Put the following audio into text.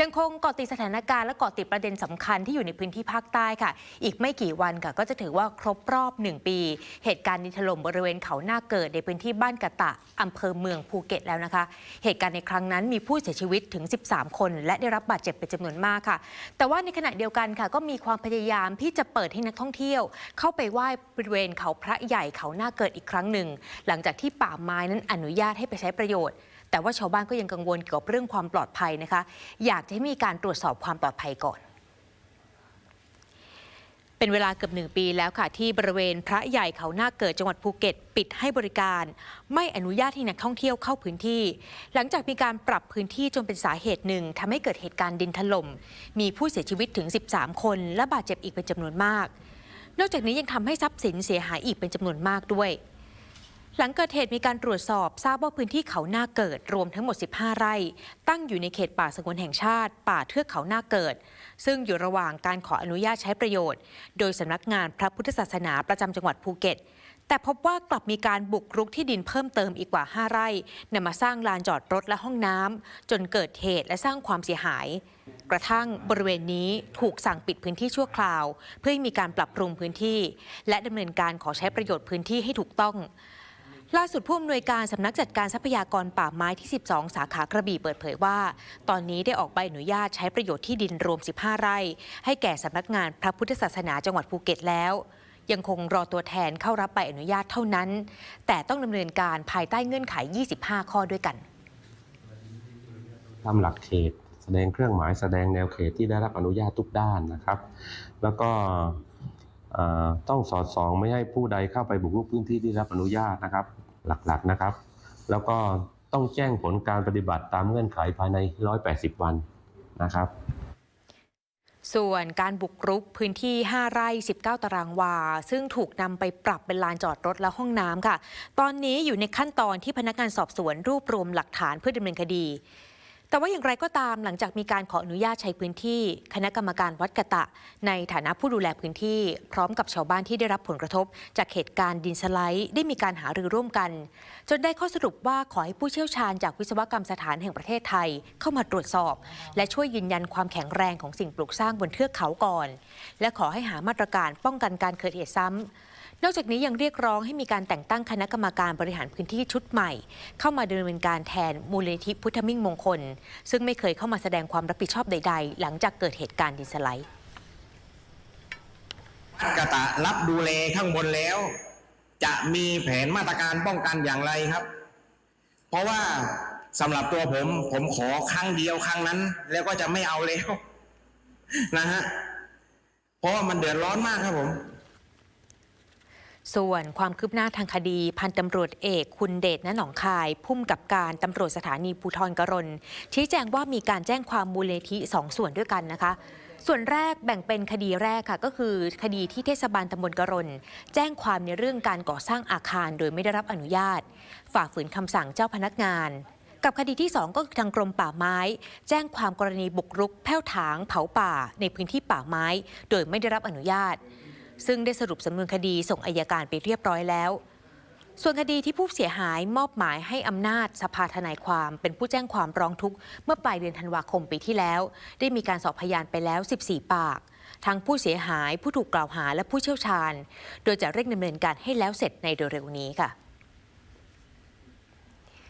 ยังคงเกาะติดสถานการณ์และเกาะติดประเด็นสำคัญที่อยู่ในพื้นที่ภาคใต้ค่ะ อีกไม่กี่วันค่ะก็จะถือว่าครบรอบหนึ่งปี เหตุการณ์ดินถล่มบริเวณเขาหน้าเกิดในพื้นที่บ้านกะตะอำเภอเมืองภูเก็ตแล้วนะคะ เหตุการณ์ในครั้งนั้นมีผู้เสียชีวิตถึง 13 คน และได้รับบาดเจ็บเป็นจำนวนมากค่ะ แต่ว่าในขณะเดียวกันค่ะ ก็มีความพยายามที่จะเปิดให้นักท่องเที่ยว เข้าไปไหว้บริเวณเขาพระใหญ่เขาหน้าเกิดอีกครั้งหนึ่ง หลังจากที่ป่าไม้นั้นอนุญาตให้ไปใช้ประโยชน์ แต่ว่าชาวบ้านก็ยังกังวลเกี่ยวกับเรื่องความปลอดภัยนะคะ อยากจะให้มีการตรวจสอบความปลอดภัยก่อน เป็นเวลาเกือบหนึ่งปีแล้วค่ะ ที่บริเวณพระใหญ่เขาหน้าเกิดจังหวัดภูเก็ต ปิดให้บริการ ไม่อนุญาตให้นักท่องเที่ยวเข้าพื้นที่ หลังจากมีการปรับพื้นที่จนเป็นสาเหตุหนึ่งทำให้เกิดเหตุการณ์ดินถล่มมีผู้เสียชีวิตถึง 13 คน และบาดเจ็บอีกเป็นจำนวนมากนอกจากนี้ยังทำให้ทรัพย์สินเสียหายอีกเป็นจำนวนมากด้วย หลังเกิดเหตุมีการตรวจสอบทราบว่าพื้นที่เขาหน้าเกิดรวมทั้งหมด 15 ไร่ ตั้งอยู่ในเขตป่าสงวนแห่งชาติ ป่าเทือกเขาหน้าเกิด ซึ่งอยู่ระหว่างการขออนุญาตใช้ประโยชน์ โดยสำนักงานพระพุทธศาสนาประจำจังหวัดภูเก็ต แต่พบว่ากลับมีการบุกรุกที่ดินเพิ่มเติมอีกกว่า 5 ไร่นำมาสร้างลานจอดรถและห้องน้ำจนเกิดเหตุและสร้างความเสียหาย กระทั่งบริเวณนี้ถูกสั่งปิดพื้นที่ชั่วคราว เพื่อให้มีการปรับปรุงพื้นที่ และดำเนินการขอใช้ประโยชน์พื้นที่ให้ถูกต้อง ล่าสุดผู้อำนวยการสำนักจัดการทรัพยากรป่าไม้ที่ 12 สาขากระบี่เปิดเผยว่า ตอนนี้ได้ออกใบอนุญาตใช้ประโยชน์ที่ดินรวม 15 ไร่ ให้แก่สำนักงานพระพุทธศาสนาจังหวัดภูเก็ตแล้ว ยังคงรอตัวแทนเข้ารับใบอนุญาตเท่านั้น แต่ต้องดำเนินการภายใต้เงื่อนไข 25 ข้อด้วยกันตามหลักเขต แสดงเครื่องหมายแสดงแนวเขตที่ได้รับอนุญาตทุกด้านนะครับ แล้วก็ ต้องสอดส่องไม่ให้ผู้ใดเข้าไปบุกรุกพื้นที่ที่รับอนุญาตนะครับ หลักๆนะครับ แล้วก็ต้องแจ้งผลการปฏิบัติตามเงื่อนไขภายใน 180 วันนะครับส่วนการบุกรุกพื้นที่ 5 ไร่ 19 ตารางวา ซึ่งถูกนำไปปรับเป็นลานจอดรถและห้องน้ำค่ะ ตอนนี้อยู่ในขั้นตอนที่พนักงานสอบสวนรวบรวมหลักฐานเพื่อดำเนินคดี แต่ว่าอย่างไรก็ตามหลังจากมีการขออนุญาตใช้พื้นที่ คณะกรรมการวัดกะตะ ในฐานะผู้ดูแลพื้นที่ พร้อมกับชาวบ้านที่ได้รับผลกระทบ จากเหตุการณ์ดินสไลด์ได้มีการหารือร่วมกัน จนได้ข้อสรุปว่าขอให้ผู้เชี่ยวชาญจากวิศวกรรมสถานแห่งประเทศไทย เข้ามาตรวจสอบ และช่วยยืนยันความแข็งแรงของสิ่งปลูกสร้างบนเทือกเขาก่อน และขอให้หามาตรการป้องกันการเกิดเหตุซ้ำ นอกจากนี้ยังเรียกร้องให้มีการแต่งตั้งคณะกรรมการบริหารพื้นที่ชุดใหม่ เข้ามาดำเนินการแทนมูลนิธิพุทธมิ่งมงคล ซึ่งไม่เคยเข้ามาแสดงความรับผิดชอบใด ๆ หลังจากเกิดเหตุการณ์ดินสไลด์กระตะรับดูแลข้างบนแล้ว จะมีแผนมาตรการป้องกันอย่างไรครับ เพราะว่าสำหรับตัวผม ผมขอครั้งเดียวครั้งนั้น แล้วก็จะไม่เอาแล้วนะฮะเพราะว่ามันเดือดร้อนมากครับผม ส่วนความคืบหน้าทางคดี พันตำรวจเอกคุณเดชณหนองคายพุ่มกับการตำรวจสถานีภูทรกรณชี้แจงว่ามีการแจ้งความมูลนิธิสองส่วนด้วยกันนะคะ ส่วนแรกแบ่งเป็นคดีแรกค่ะ ก็คือคดีที่เทศบาลตำบลกรณแจ้งความในเรื่องการก่อสร้างอาคารโดยไม่ได้รับอนุญาต ฝ่าฝืนคำสั่งเจ้าพนักงานกับคดีที่ 2 ก็คือทางกรมป่าไม้ แจ้งความกรณีบุกรุกแผ้วถางเผาป่าในพื้นที่ป่าไม้ โดยไม่ได้รับอนุญาต ซึ่งได้สรุปสำนวนคดีส่งอายการไปเรียบร้อยแล้ว ส่วนคดีที่ผู้เสียหายมอบหมายให้อำนาจสภาทนายความเป็นผู้แจ้งความร้องทุกข์เมื่อปลายเดือนธันวาคมปีที่แล้ว ได้มีการสอบพยานไปแล้ว 14 ปาก ทั้งผู้เสียหายผู้ถูกกล่าวหาและผู้เชี่ยวชาญ โดยจะเร่งดำเนินการให้แล้วเสร็จในเร็วๆนี้ค่ะ